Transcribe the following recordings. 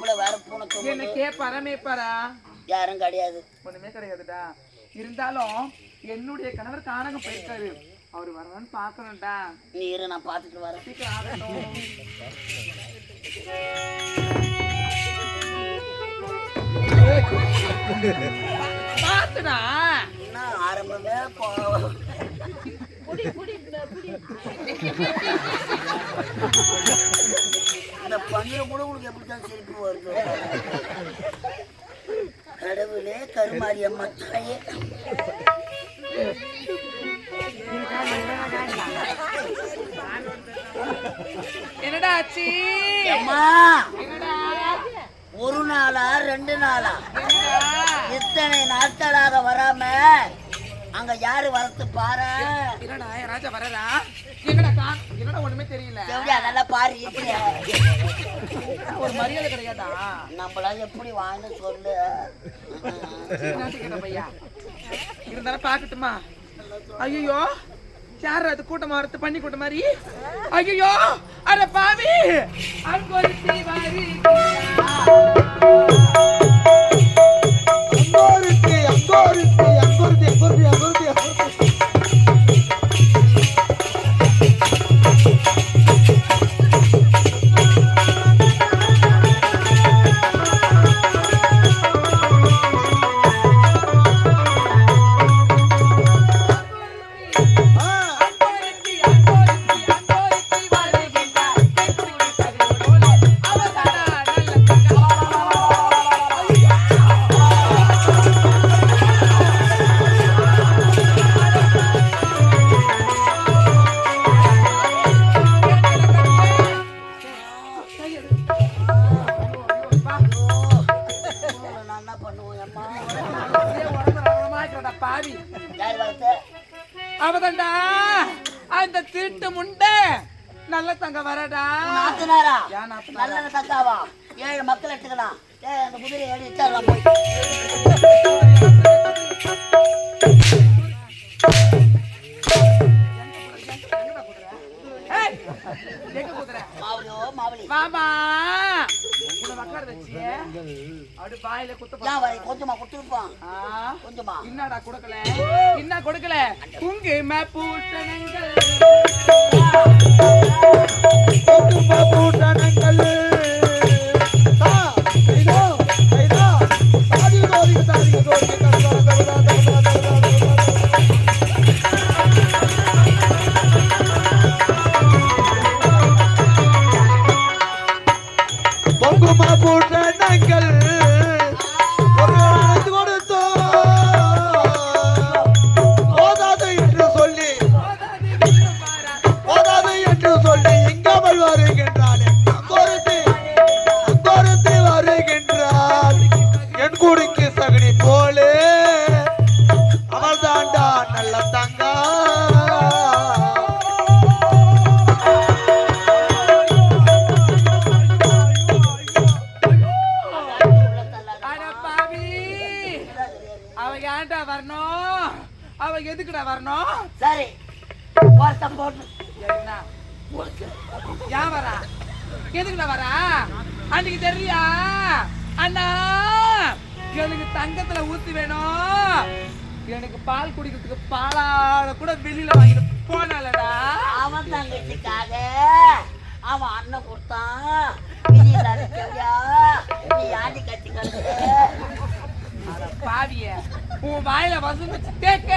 அடுப்புல வேற பூனை என்ன தூங்குது. கேப்பாரா மேய்ப்பாரா யாரும் கிடையாது. ஒண்ணுமே கிடையாதுடா. இருந்தாலும் என்னுடைய கணவர் காணாம போயிருக்காரு. அவர் வரவான்னு பாக்கணும்டா நீ இரு நான் பார்த்துட்டு வரேன். சீக்கிரம் ஆகட்டும். பாத்துடா என்ன ஆரம்பமே போ இந்த பன்னீர் கூட உங்களுக்கு எப்படி தான் சிரிப்பு வருது? கடவுளே கருமாரி அம்மா தாயே. என்னடா ஆச்சு? அம்மா ஒரு நாளா ரெண்டு நாளா? யாரு வரத்து பாரு? என்னடா என் ராஜா வரதா என்னடா கா என்னடா ஒண்ணுமே தெரியல. எப்படியா நல்லா பாரு ஒரு மரியாதை கிடையாதா? நம்மளால எப்படி வாங்க சொல்லு? பையா இருந்தாலும் பாக்கட்டுமா ஐயோ யார் அது கூட்டம் வரத்து பண்ணி கூட்டம் மாதிரி? ஐயோ அட பாவி! அங்கொருத்தி நாத்துனாரா? நல்ல தக்காவா ஏழு மக்கள் எடுத்துக்கலாம். ஏய் அந்த குதிரை ஏறி வச்சிடலாம் போய். கொஞ்சமா கொடுத்துருப்பான் கொஞ்சமா. என்னடா கொடுக்கல. என்ன கொடுக்கல. குங்கும பூட்டணங்கள் அவ எதுக்குடா வரணும்? சரி. ஒருத்தன் போட்டு. என்ன? ஏன் வரா? எதுக்குடா வரா? அன்னைக்கு தெரியா? அண்ணா எனக்கு தங்கத்துல ஊத்தி வேணும். எனக்கு பால் குடிக்கிறதுக்கு பாலாட கூட வெளியில வாங்கிட்டு போனாலடா அவன் தங்கச்சிக்காக அவன் அண்ணன் கொடுத்தான். நீ ஆண்டி கட்டி அட பாவிய உன் வாயில வச்சு தேக்க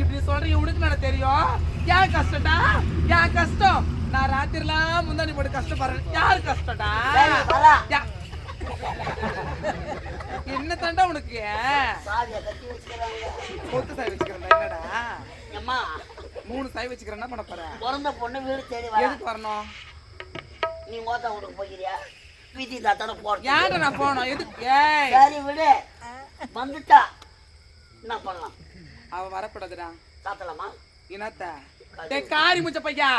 இப்படி சொல்றீங்க உனக்கு நான் தெரியும்? ஏன் கஷ்டம்டா? ஏன் கஷ்டம்? நான் ராத்திரிலாம் முந்தானி போட்டு கஷ்டப்படுறேன். யார் கஷ்டம்டா? என்ன தாண்டா உனக்கு? கொத்து சாய் வச்சுக்கிறேன்டா என்னடா? அம்மா. மூணு சாய் வச்சுக்கிறேன் என்ன பண்ண போற? பிறந்த பொண்ணு வீடு தேடி எதுக்கு வரணும்? நீ மோத்த வீட்டுக்கு போகிறியா விதி தாத்தான போறது ஏன்டா நான் போனோம் எதுக்கு? சரி விடு. வந்துட்டா. என்ன பண்ணலாம்? அவ வரக்கூடாதுடா. சாத்தலாமா என்னத்த காரி முச்ச பையா.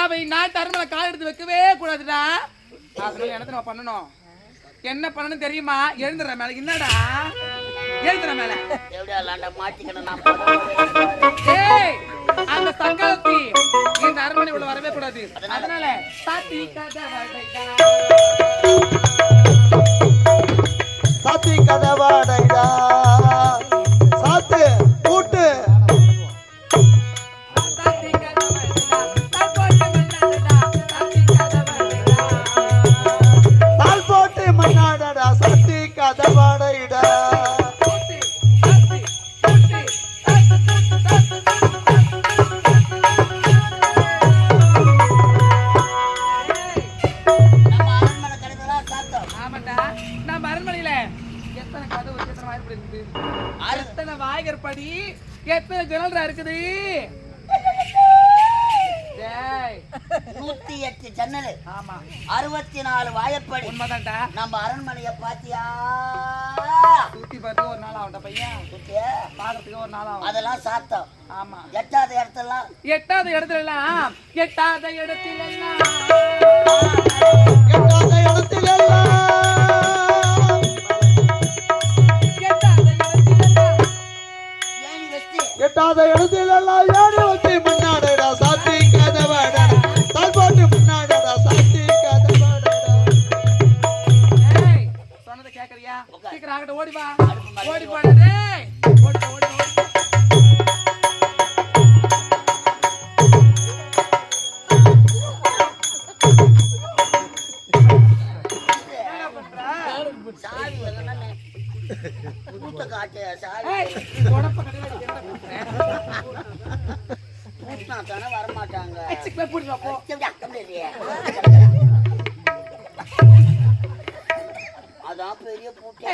அவ நாட்டு அருமலை கால் எடுத்து வைக்கவே கூடாதுடா. அதனால என்ன நம்ம பண்ணணும்? என்ன பண்ணணும் தெரியுமா? எழுந்துடுற மேல. என்னடா? எழுதுற மேல. நான். ஏய் அந்த சங்கத்தி இந்த அரண்மனை உள்ள வரவே கூடாது. அதனால சாத்தி கதவடைடா எத்தனை கதவு எத்தனை வாய்ப்பு இருக்குது. எத்தனை எத்தனை ஜன்னல்ரா இருக்குது? டேய். நூத்தி எட்டு ஜன்னல். ஆமா. அறுபத்தி நாலு வாயப்படி உண்மைதான்டா. நம்ம அரண்மனைய பாத்தியா? சுத்தி பார்த்து ஒரு நாள் ஆகும்டா பையன். சுத்தியா? பாக்கிறதுக்கு ஒரு நாள் ஆகும். அதெல்லாம் சாத்தம். ஆமா. எட்டாவது இடத்தெல்லாம். எட்டாவது இடத்துல எட்டாத இடத்துல எட்டாத இடத்திலெல்லாம் ஏறி வச்சு மண்ணாடடா சாத்தி கதவாடா தால் போட்டு மண்ணாடடா சாத்தி கதவாடா ஏய் சொன்னதை கேக்குறியா. சீக்கிரம் ஆகட்டும் ஓடி வா ஓடி டேய். ஓடி ஓடி? சாவி சாவி வரமாட்டாங்க அதான் பெரிய பூட்டே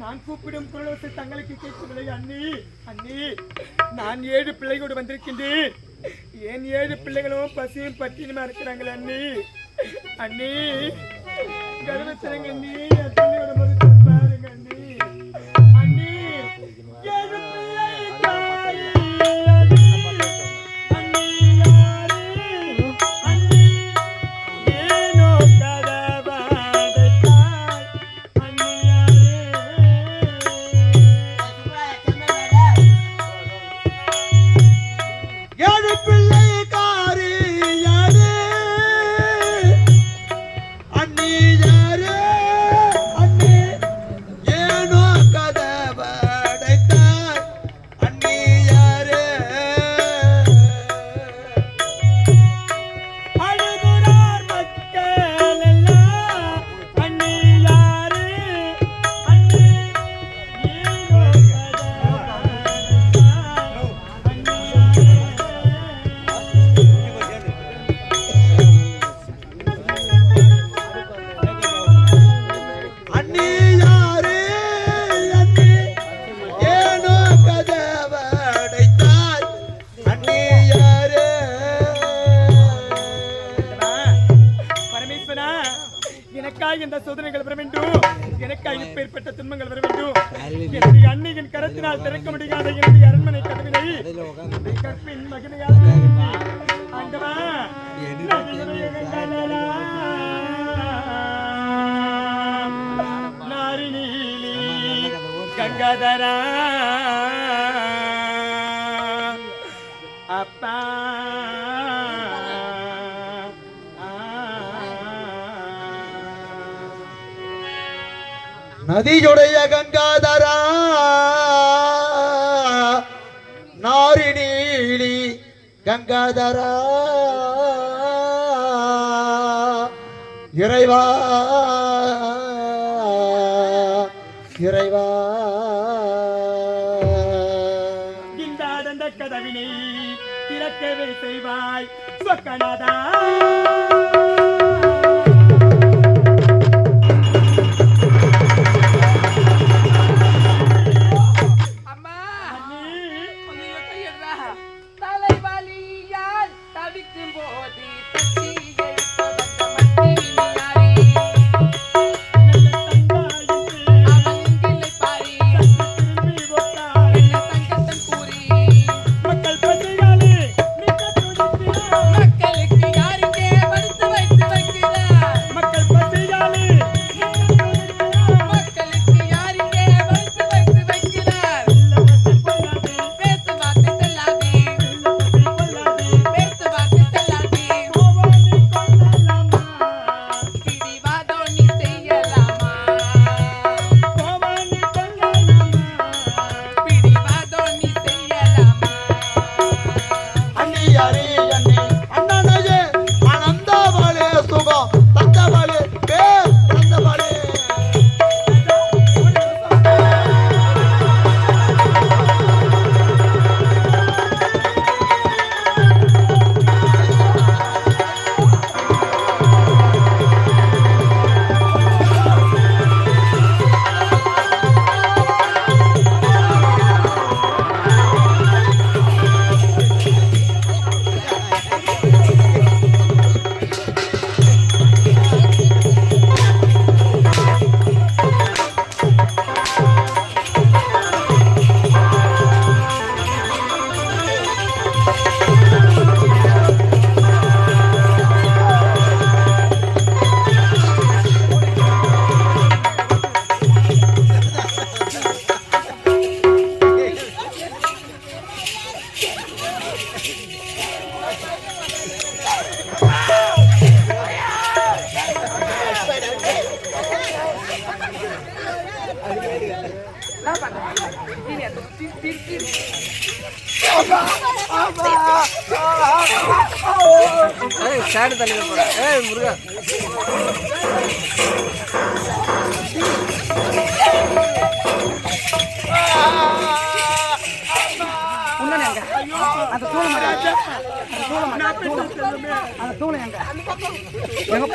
நான் கூப்பிடும் குரலோசை தங்களுக்கு கேட்கவில்லை அண்ணி. அண்ணி நான் ஏழு பிள்ளைகளோடு வந்திருக்கின்றேன். ஏன் ஏழு பிள்ளைகளும் பசியும் பட்டினுமா இருக்கிறாங்களே அண்ணி? அண்ணி கருவத்திரங்க அண்ணி. என் பிள்ளையோட எனக்காக இந்த சோதனைகள் வர வேண்டும் எனக்காக இப்பேற்பட்ட துன்பங்கள் வர வேண்டும் என்னுடைய அன்னையின் கரத்தினால் திறக்க முடியாத என்னுடைய அரண்மனை கதவினை கற்பின் மகிமையாக ஆண்டவா நாரிணி கங்காதரா நதியுடைய கங்காதரா நாரி நீலி கங்காதரா. இறைவா இறைவா. இந்த கதவினை திறக்கவே செய்வாய் சொக்கநாதா ஏய் முருகா. அந்த தூள மாட்டா அந்த தூள மாட்டா அந்த தூள எங்க எங்க